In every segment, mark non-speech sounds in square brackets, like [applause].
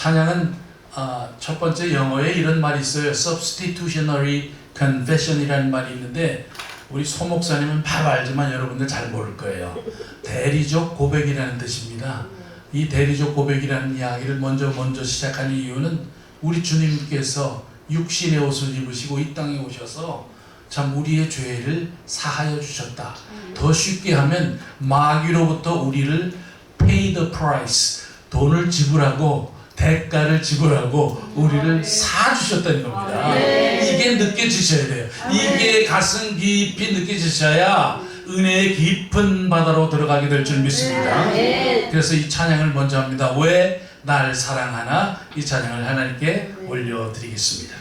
찬양은 아, 첫 번째 영어에 이런 말이 있어요. substitutionary confession이라는 말이 있는데 우리 소 목사님은 바로 알지만 여러분들 잘 모를 거예요. 대리적 고백이라는 뜻입니다. 이 대리적 고백이라는 이야기를 먼저 먼저 시작하는 이유는 우리 주님께서 육신의 옷을 입으시고 이 땅에 오셔서 참 우리의 죄를 사하여 주셨다. 더 쉽게 하면 마귀로부터 우리를 pay the price 돈을 지불하고 대가를 지불하고 우리를 사 주셨다는 겁니다. 이게 느껴지셔야 돼요. 이게 가슴 깊이 느껴지셔야 은혜의 깊은 바다로 들어가게 될 줄 믿습니다. 그래서 이 찬양을 먼저 합니다. 왜 날 사랑하나? 이 찬양을 하나님께 올려드리겠습니다.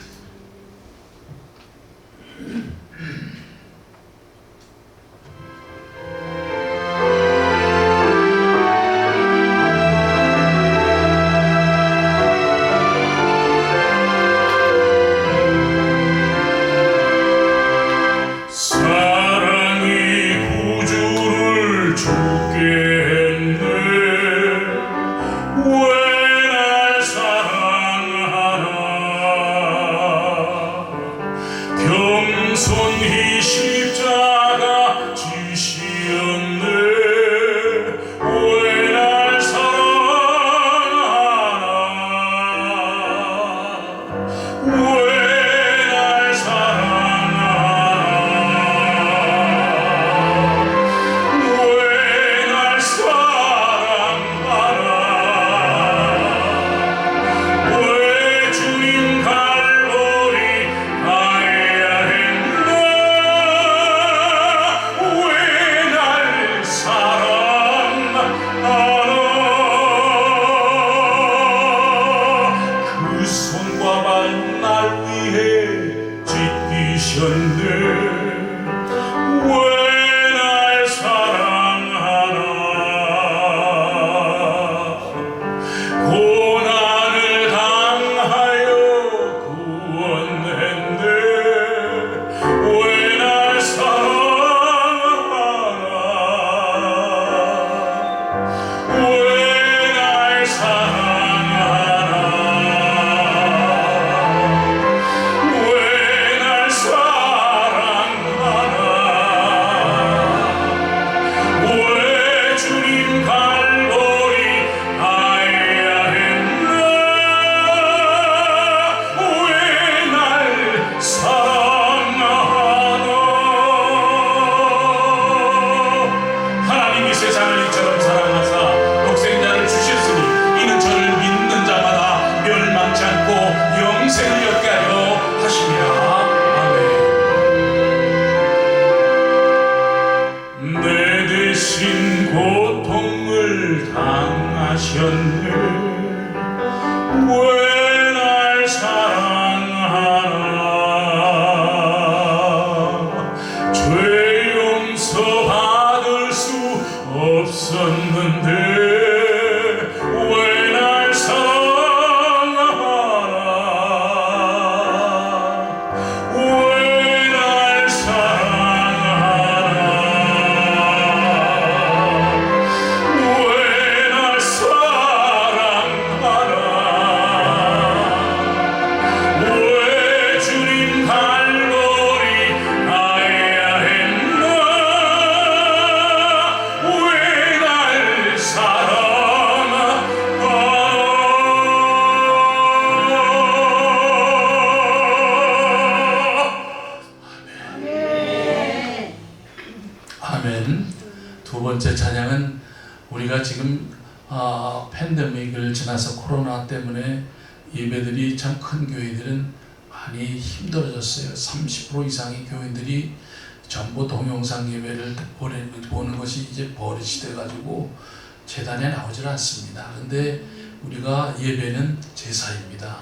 큰 교회들은 많이 힘들어졌어요. 30% 이상의 교회들이 전부 동영상 예배를 보는 것이 이제 버릇이 돼가지고 재단에 나오질 않습니다. 근데 우리가 예배는 제사입니다.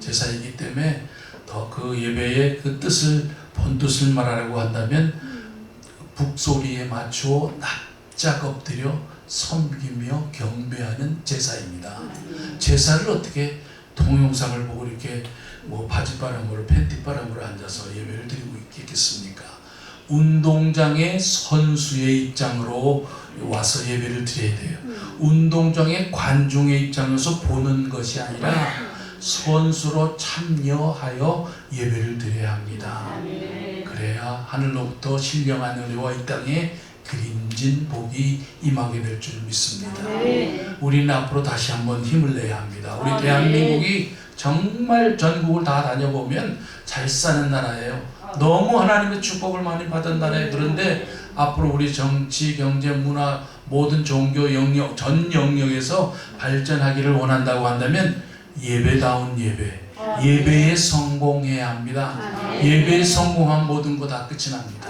제사이기 때문에 더 그 예배의 그 뜻을 본 뜻을 말하라고 한다면 북소리에 맞추어 납작 엎드려 섬기며 경배하는 제사입니다. 제사를 어떻게 동영상을 보고 이렇게 뭐 바지바람으로 팬티바람으로 앉아서 예배를 드리고 있겠습니까? 운동장의 선수의 입장으로 와서 예배를 드려야 돼요. 운동장의 관중의 입장에서 보는 것이 아니라 선수로 참여하여 예배를 드려야 합니다. 그래야 하늘로부터 신령한 은혜와 이 땅에 그림진 복이 임하게 될 줄 믿습니다. 우리는 앞으로 다시 한번 힘을 내야 합니다. 우리 아, 네. 대한민국이 정말 전국을 다 다녀보면 잘 사는 나라예요. 너무 하나님의 축복을 많이 받은 나라예요. 그런데 앞으로 우리 정치, 경제, 문화 모든 종교 영역 전 영역에서 발전하기를 원한다고 한다면 예배다운 예배, 예배에 성공해야 합니다. 예배에 성공한 모든 거 다 끝이 납니다.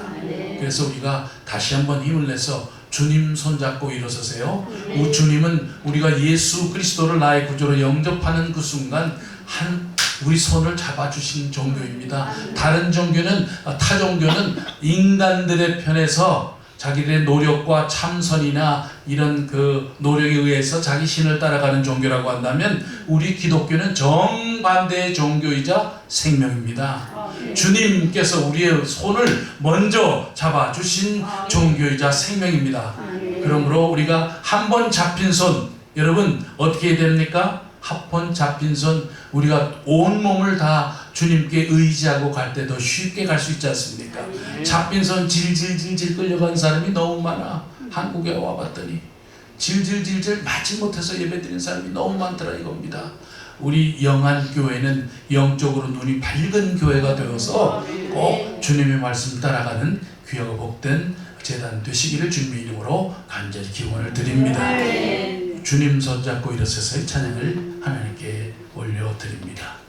그래서 우리가 다시 한번 힘을 내서 주님 손잡고 일어서세요. 우 주님은 우리가 예수 그리스도를 나의 구조로 영접하는 그 순간 한 우리 손을 잡아주신 종교입니다. 다른 종교는 아, 타 종교는 인간들의 편에서 자기들의 노력과 참선이나 이런 그 노력에 의해서 자기 신을 따라가는 종교라고 한다면 우리 기독교는 정반대의 종교이자 생명입니다. 주님께서 우리의 손을 먼저 잡아 주신 종교이자 생명입니다. 그러므로 우리가 한 번 잡힌 손 여러분 어떻게 됩니까? 한 번 잡힌 손 우리가 온 몸을 다 주님께 의지하고 갈 때 더 쉽게 갈 수 있지 않습니까? 잡힌 손 질질질질 끌려간 사람이 너무 많아. 한국에 와봤더니 질질질질 맞지 못해서 예배드린 사람이 너무 많더라 이겁니다. 우리 영한 교회는 영적으로 눈이 밝은 교회가 되어서 꼭 주님의 말씀 따라가는 귀하고 복된 재단 되시기를 주님의 이름으로 간절히 기원을 드립니다. 주님 손잡고 일어서서 찬양을 하나님께 올려드립니다.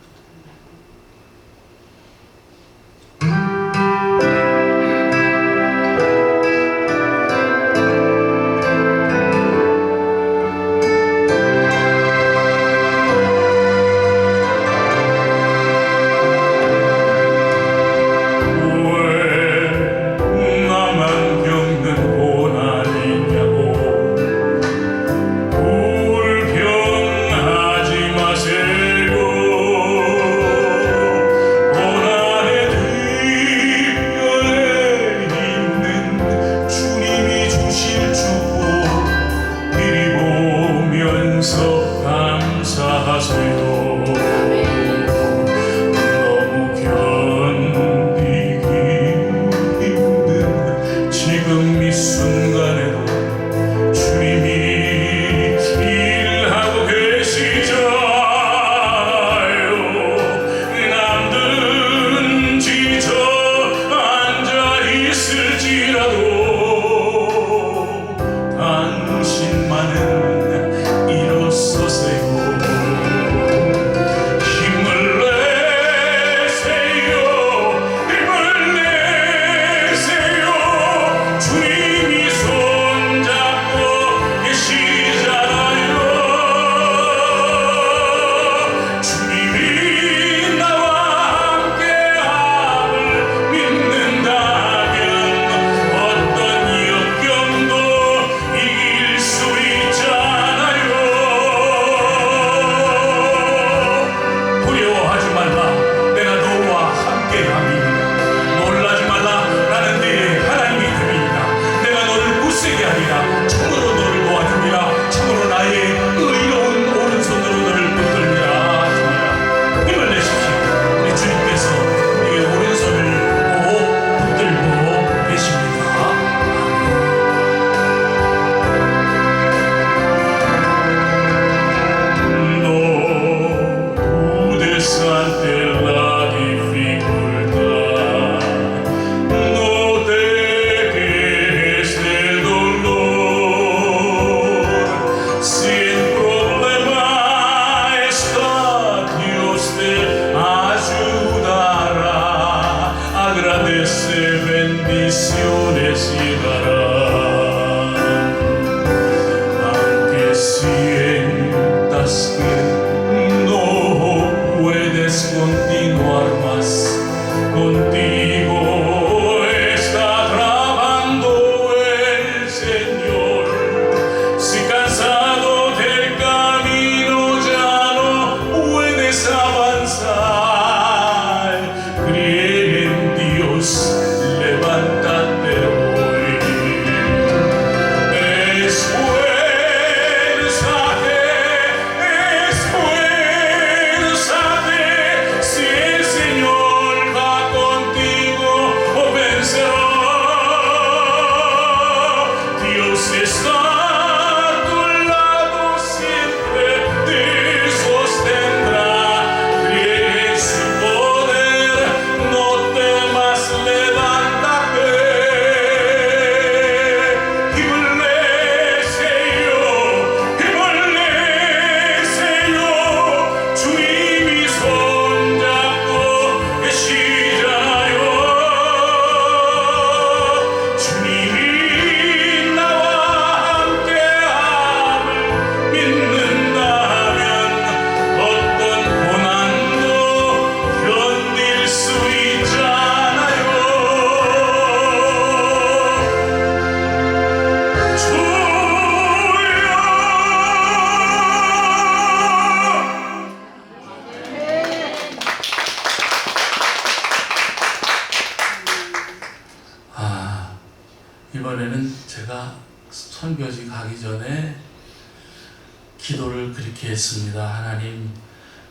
그렇게 했습니다. 하나님,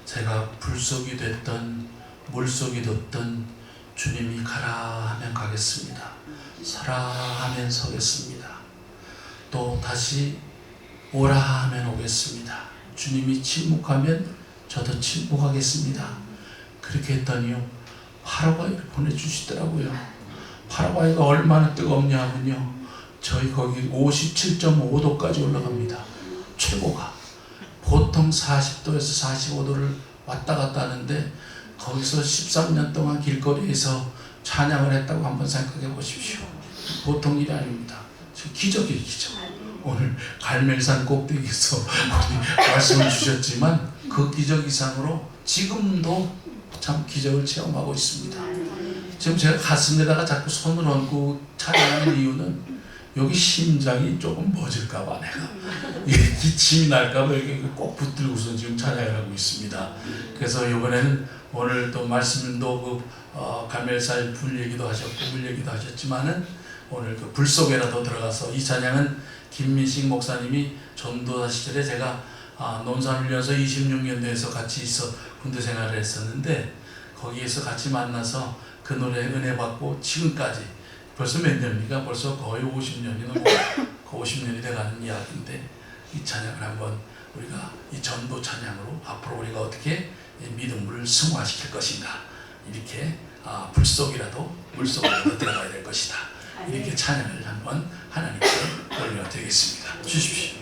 제가 불속이 됐던 물속이 됐던 주님이 가라 하면 가겠습니다. 서라 하면 서겠습니다. 또 다시 오라 하면 오겠습니다. 주님이 침묵하면 저도 침묵하겠습니다. 그렇게 했더니요. 파라과이를 보내주시더라고요. 파라과이가 얼마나 뜨겁냐면요. 저희 거기 57.5도까지 올라갑니다. 최고가. 보통 40도에서 45도를 왔다 갔다 하는데 거기서 13년 동안 길거리에서 찬양을 했다고 한번 생각해 보십시오. 보통 일이 아닙니다. 기적이에요, 기적. 오늘 갈멜산 꼭대기에서 [laughs] 말씀을 주셨지만 그 기적 이상으로 지금도 참 기적을 체험하고 있습니다. 지금 제가 가슴에다가 자꾸 손을 얹고 찬양하는 이유는 여기 심장이 조금 멎을까봐 내가 기침이 날까봐 이렇게 꼭 붙들고서 지금 하고 있습니다. 그래서 이번에는 오늘 또 말씀도 그 어, 갈멜살 불 얘기도 하셨고 물 얘기도 하셨지만은 오늘 그 불 속에라도 들어가서 이 찬양은 김민식 목사님이 전도사 시절에 제가 아, 논산훈련소 26년도에서 같이 있어 군대 생활을 했었는데 거기에서 같이 만나서 그 노래 은혜 받고 지금까지 벌써 몇 년입니까? 벌써 거의 50년이 넘고 그 50년이 돼가는 이야기인데 이 찬양을 한번 우리가 이 전도 찬양으로 앞으로 우리가 어떻게 이 믿음을 승화시킬 것인가? 이렇게 아, 불 속이라도 물 속이라도 들어가야 될 것이다. 이렇게 찬양을 한번 하나님께 올려드리겠습니다. 주십시오